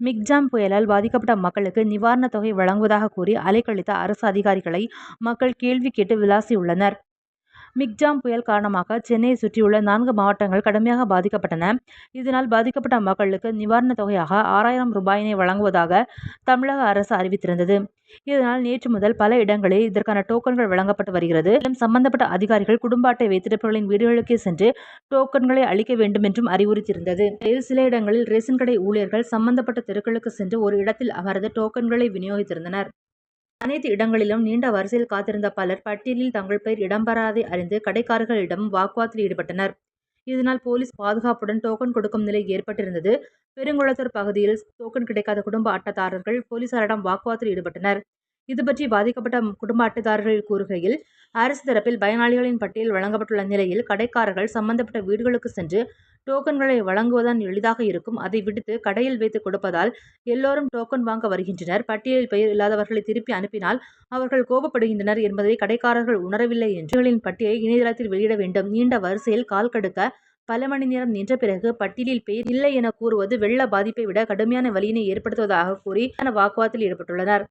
Michaung புயலால் பாதிக்கப்பட்ட மக்களுக்கு நிவாரணத் தொகை வழங்குவதாக கூறி அலைக்கழித்த அரசு அதிகாரிகளை மக்கள் கேள்வி கேட்டு விளாசியுள்ளனர். மிக்ஜாம் புயல் காரணமாக சென்னையை சுற்றியுள்ள நான்கு மாவட்டங்கள் கடுமையாக பாதிக்கப்பட்டன. இதனால் பாதிக்கப்பட்ட மக்களுக்கு நிவாரணத் தொகையாக ஆறாயிரம் ரூபாயினை வழங்குவதாக தமிழக அரசு அறிவித்திருந்தது. இதனால் நேற்று முதல் பல இடங்களில் இதற்கான டோக்கன்கள் வழங்கப்பட்டு வருகிறது. மேலும் சம்பந்தப்பட்ட அதிகாரிகள் குடும்ப அட்டை வைத்திருப்பவர்களின் வீடுகளுக்கே சென்று டோக்கன்களை அளிக்க வேண்டும் என்றும் அறிவுறுத்தியிருந்தது. சில இடங்களில் ரேஷன் கடை ஊழியர்கள் சம்பந்தப்பட்ட தெருக்களுக்கு சென்று ஒரு இடத்தில் அமர்ந்து டோக்கன்களை விநியோகித்திருந்தனர் அனைத்து இடங்களிலும் நீண்ட வரிசையில் காத்திருந்த பலர் பட்டியலில் தங்கள் பெயர் இடம்பெறாததை அறிந்து கடைக்காரர்களிடம் வாக்குவாதத்தில் ஈடுபட்டனர். இதனால் போலீஸ் பாதுகாப்புடன் டோக்கன் கொடுக்கும் நிலை ஏற்பட்டிருந்தது. பெருங்குளத்தூர் பகுதியில் டோக்கன் கிடைக்காத குடும்ப அட்டைதாரர்கள் போலீசாரிடம் வாக்குவாதத்தில் ஈடுபட்டனர். இதுபற்றி பாதிக்கப்பட்ட குடும்ப அட்டைதாரர்கள் கூறுகையில் அரசு தரப்பில் பயனாளிகளின் பட்டியல் வழங்கப்பட்டுள்ள நிலையில் கடைக்காரர்கள் சம்பந்தப்பட்ட வீடுகளுக்கு சென்று டோக்கன்களை வழங்குவதன் எளிதாக இருக்கும். அதை விடுத்து கடையில் வைத்து கொடுப்பதால் எல்லோரும் டோக்கன் வாங்க வருகின்றனர். பட்டியலில் பெயர் இல்லாதவர்களை திருப்பி அனுப்பினால் அவர்கள் கோபப்படுகின்றனர் என்பதை கடைக்காரர்கள் உணரவில்லை என்றுகளின் பட்டியலை இணையதளத்தில் வெளியிட வேண்டும். நீண்ட வரிசையில் கால் கடுக்க பல மணி நேரம் நின்ற பிறகு பட்டியலில் பெயர் இல்லை என கூறுவது வெள்ள பாதிப்பை விட கடுமையான வலியினை ஏற்படுத்துவதாக கூறி வாக்குவாதத்தில் ஈடுபட்டுள்ளனர்.